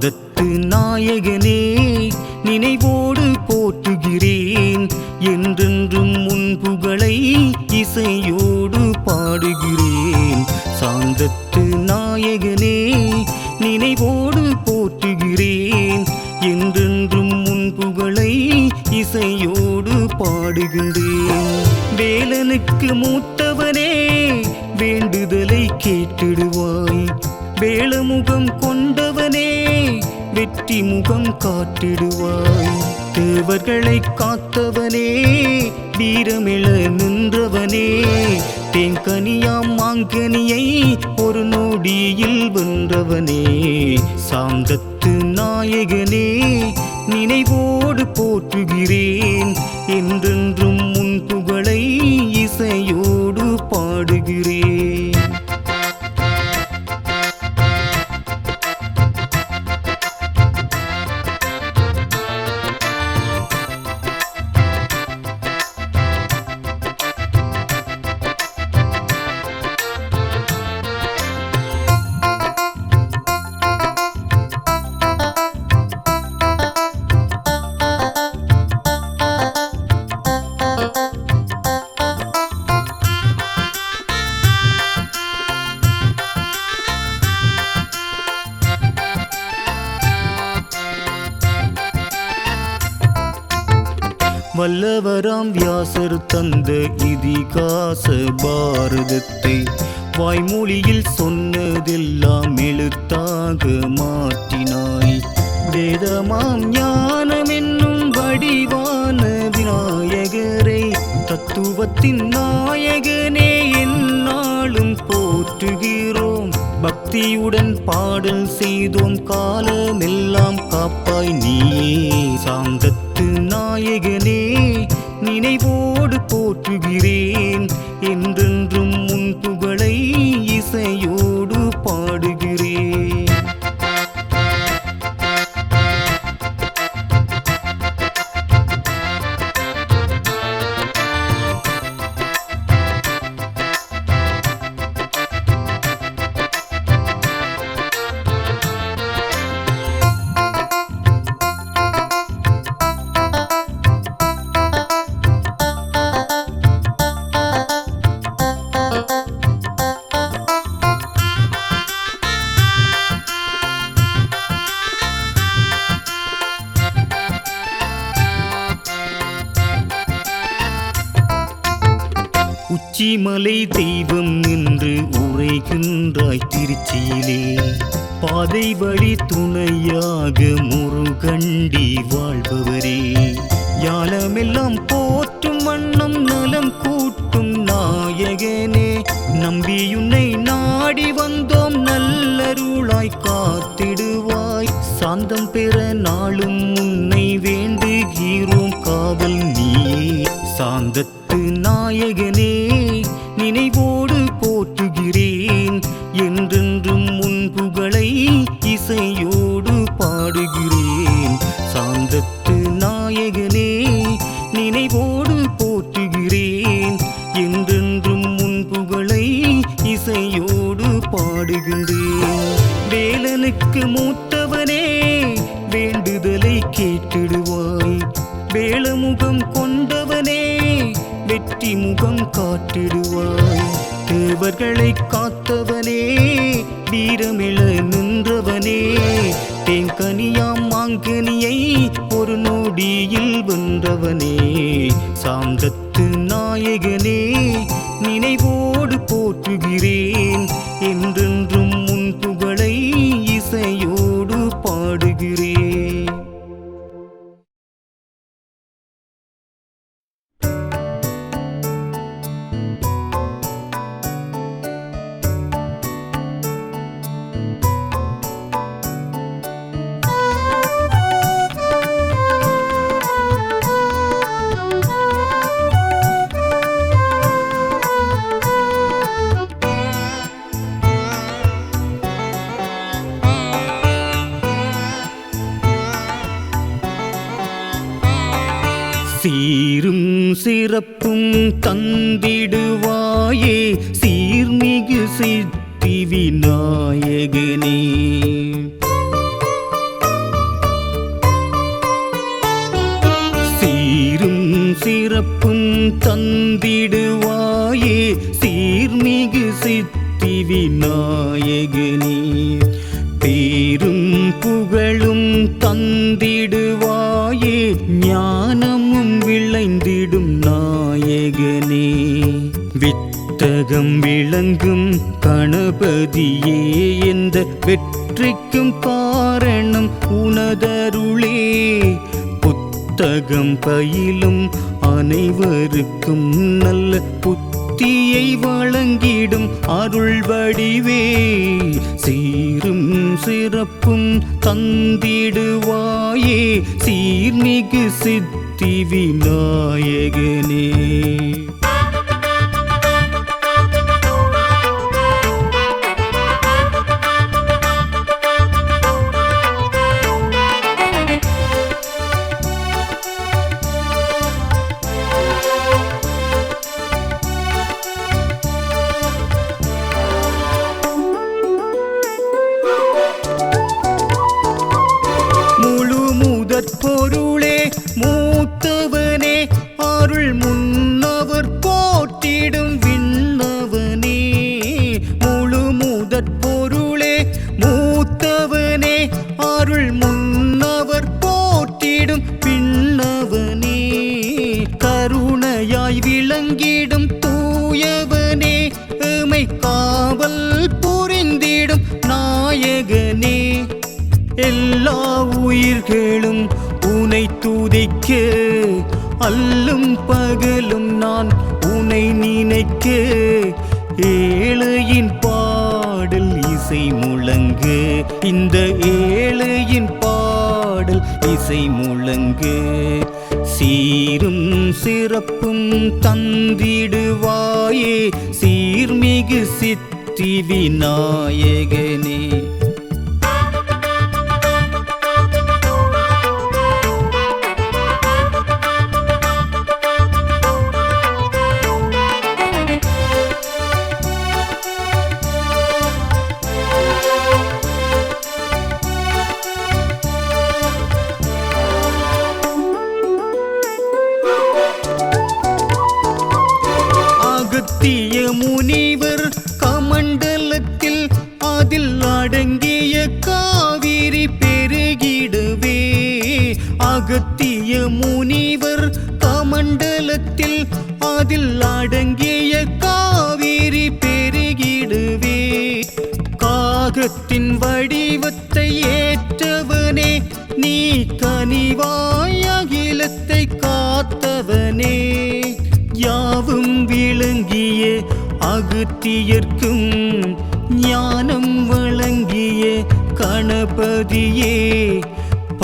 நாயகனே நினைவோடு போற்றுகிறேன். என்றென்றும் உன் புகழை இசையோடு பாடுகிறேன். சாந்தத்து நாயகனே நினைவோடு போற்றுகிறேன். என்றென்றும் உன் புகழை இசையோடு பாடுகின்றேன். வேலனுக்கு மூத்த தங்கம் காட்டிடுவாய். தேவர்களை காத்தவனே வீரமிழ நின்றவனே. தேங்கனியாம் மாங்கனியை ஒரு நொடியில் வென்றவனே. சாந்தத்து நாயகனே நினைவோடு போற்றுகிறேன். என்றென்றும் முன் புகழை இசையோ வல்லவராம் வியாசர் தந்த இதிகாச பாரதத்தை வாய்மொழியில் சொன்னதெல்லாம் எழுத்தாக மாற்றினாய். வேதமாம் ஞானம் என்னும் வடிவான விநாயகரை தத்துவத்தின் நாயகனே என்னாலும் போற்றுகிறோம். பக்தியுடன் பாடல் செய்தோம் காலமெல்லாம் காப்பாய் நீயே சாந்தத்தை நாயகனே நினைவோடு போற்றுகிறேன். என்றென்றும் உன் புகழை தெய்வம் என்று உரைகின்றாய் திருச்சியிலே. பாதை வழி துணையாக முருகண்டி வாழ்பவரே. யாலமெல்லாம் போற்றும் வண்ணம் நலம் கூட்டும் நாயகனே நம்பியுன்னை நாடி வந்தோம் நல்லருளாய் காத்திடுவாய். சாந்தம் பெற நாளும் உன்னை வேண்டுகிறோம் காவல் நீயே. சாந்தத்து நாயகனே நினைவோடு ஆண்டவனே சாந்தத்து நாயகனே. சீரும் சிறப்பும் தந்திடுவாயே. சீர்மிகு சித்தி விநாயகனே. சீரும் சிறப்பும் தந்திடுவாயே. சீர்மிகு சித்தி விநாயகனே. பேரும் புகழும் தந்திடு விளைந்திடும் நாயகனே வித்தகம் விளங்கும் கணபதியே எந்த வெற்றிக்கும் காரணம் உனதருளே. புத்தகம் பயிலும் அனைவருக்கும் நல்ல புத்தியை வழங்கிடும் அருள் வடிவே. சீரும் சிறப்பும் தந்திடுவாயே சீர்மிகு சித்த விநாயகனே முழு முதற் பொருளே அருள் முன்னவர் போற்றிடும் விண்ணவனே. முழு முதற் பொருளே மூத்தவனே அருள் முன்னவர் போற்றிடும் பின்னவனே கருணையாய் விளங்கிடும் தூயவனே எமை காவல் புரிந்திடும் நாயகனே. எல்லா உயிர்களும் உனை துதிக்க அல்லும் பகலும் நான் உனை நினைக்க. ஏழையின் பாடல் இசை முழங்கு இந்த ஏழையின் பாடல் இசை முழங்கு. சீரும் சிறப்பும் தந்திடுவாயே சீர்மிகு சித்தி விநாயகனே. அகத்திய முனிவர் கமண்டலத்தில் அதில் அடங்கிய காவிரி பெருகிடுவே. காகத்தின் வடிவத்தை ஏற்றவனே நீ கனிவாய் அகிலத்தை காத்தவனே. யாவும் விளங்கிய அகத்தியர்க்கும் ஞானம் வழங்கிய கணபதியே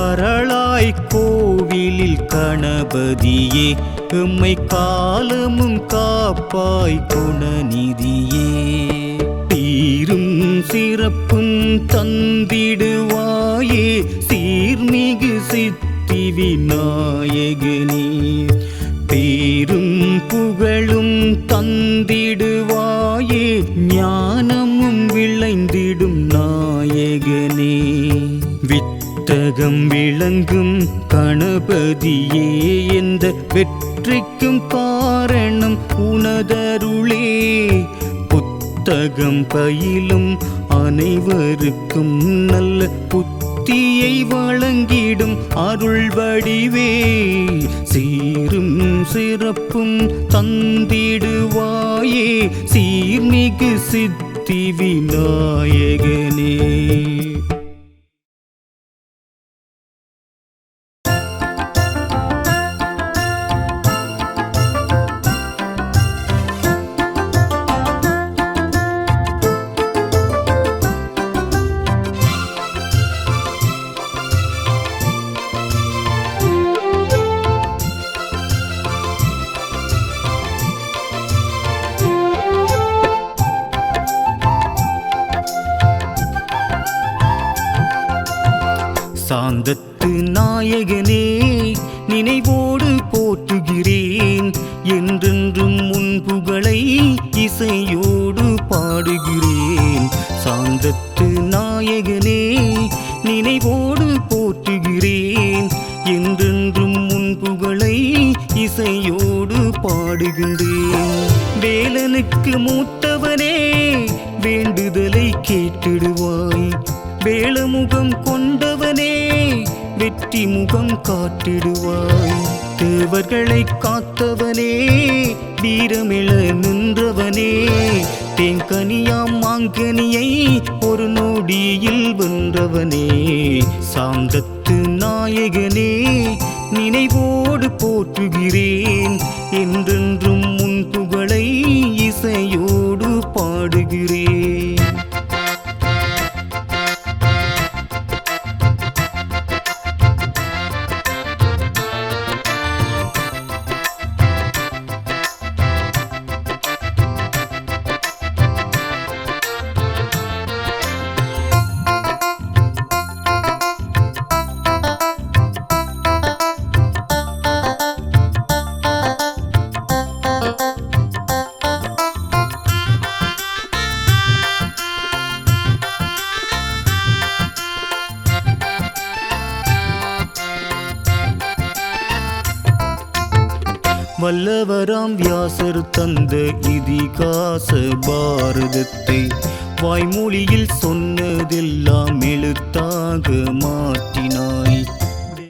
பரளாய் கோவிலில் கணபதியே எம்மை காலமும் காப்பாய் குணநிதியே. தீரும் சிறப்பும் தந்திடுவாயே சீர்மிகு சித்தி விநாயகனே. தீரும் புகழும் தந்திடுவாயே ஞானமும் விளைந்திடும் நாயகனே. உலகம் விளங்கும் கணபதியே எந்த வெற்றிக்கும் காரணம் உனதருளே. புத்தகம் பயிலும் அனைவருக்கும் நல்ல புத்தியை வழங்கிடும் அருள் வடிவே. சீரும் சிறப்பும் தந்திடுவாயே. சீர்மிகு சித்தி விநாயகனே. சாந்தத்து நாயகனே நினைவோடு போற்றுகிறேன். என்றென்றும் உன் புகழை இசையோடு பாடுகிறேன். சாந்தத்து நாயகனே நினைவோடு போற்றுகிறேன். என்றென்றும் உன் புகழை இசையோடு பாடுகின்றேன். வேலனுக்கு மூத்தவனே வேண்டுதலை கேட்டிடுவாய். வேளமுகம் கொண்டவனே வெற்றி முகம் காட்டிடுவாய். தேவர்களை காத்தவனே வீரமிழ நின்றவனே. தேங்கனியாம் மாங்கனியை ஒரு நொடியில் வென்றவனே. சாந்தத்து நாயகனே நினைவோடு போற்றுகிறேன். என்றென்றும் முன் புகழை இசையோடு பாடுகிறேன். வல்லவராம் வியாசர் தந்த இதிகாச பாரதத்தை வாய்மொழியில் சொன்னதெல்லாம் எழுத்தாக மாற்றினாய்.